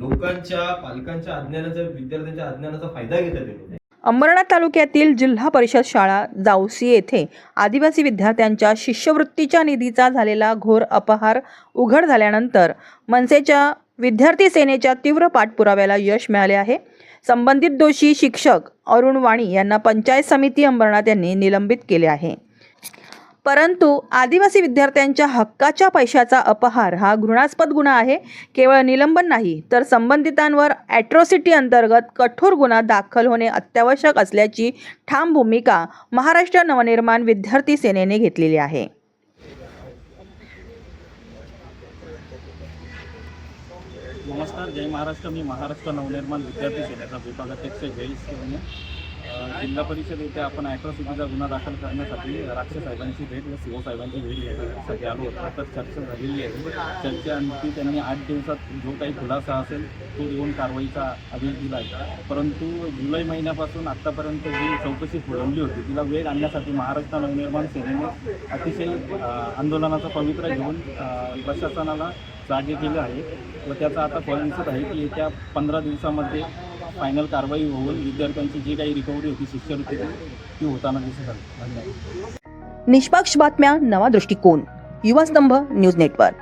लोकांच्या पालकांच्या अज्ञानाचा विद्यार्थ्यांच्या अज्ञानाचा फायदा घेतात लोक. अंबरनाथ तालुक्यातील जिल्हा परिषद शाळा जावसी येथे आदिवासी विद्यार्थ्यांच्या शिष्यवृत्तीच्या निधीचा झालेला घोर अपहार उघड झाल्यानंतर मनसेच्या विद्यार्थी सेनेच्या तीव्र पाठपुराव्याला यश मिळाले आहे संबंधित दोषी शिक्षक अरुण वाणी यांना पंचायत समिती अंबरनाथ यांनी निलंबित केले आहे परंतु आदिवासी विद्यार्थ्यांच्या हक्काच्या पैशाचा अपहार हा घृणास्पद गुन्हा आहे. केवळ निलंबन नाही तर संबंधितांवर ॲट्रॉसिटी अंतर्गत कठोर गुन्हा दाखल होणे अत्यावश्यक असल्याची ठाम भूमिका महाराष्ट्र नवनिर्माण विद्यार्थी सेनेने घेतलेली आहे. नमस्कार जय महाराष्ट्र. मी महाराष्ट्र नवनिर्माण विद्यार्थी सेनेचा विभागाध्यक्ष जयेश सोने जिल्हा परिषद येथे आपण ॲट्रॉसिटीचा गुन्हा दाखल करण्यासाठी राक्षस साहेबांची भेट व सीओ साहेबांची भेट घेण्यासाठी आलो होतो. तर चर्चा झालेली आहे. चर्चेअंती त्यांनी आठ दिवसात जो काही खुलासा असेल तो देऊन कारवाईचा आदेश दिला आहे. परंतु जुलै महिन्यापासून आत्तापर्यंत जी चौकशी पुरवली होती तिला वेग आणण्यासाठी महाराष्ट्र नवनिर्माण सेनेने अतिशय आंदोलनाचा पवित्रा घेऊन प्रशासनाला जागे केले आहे. व त्याचा आता फॉरेन्सिक दिसत आहे की येत्या पंधरा दिवसामध्ये फायनल कारवाई होऊन विद्यार्थ्यांची जी काही रिकव्हरी होती शिष्यवृत्ती ती होताना दिसत आहे. धन्यवाद. निष्पक्ष बातम्या नवा दृष्टिकोन. युवा स्तंभ न्यूज नेटवर्क.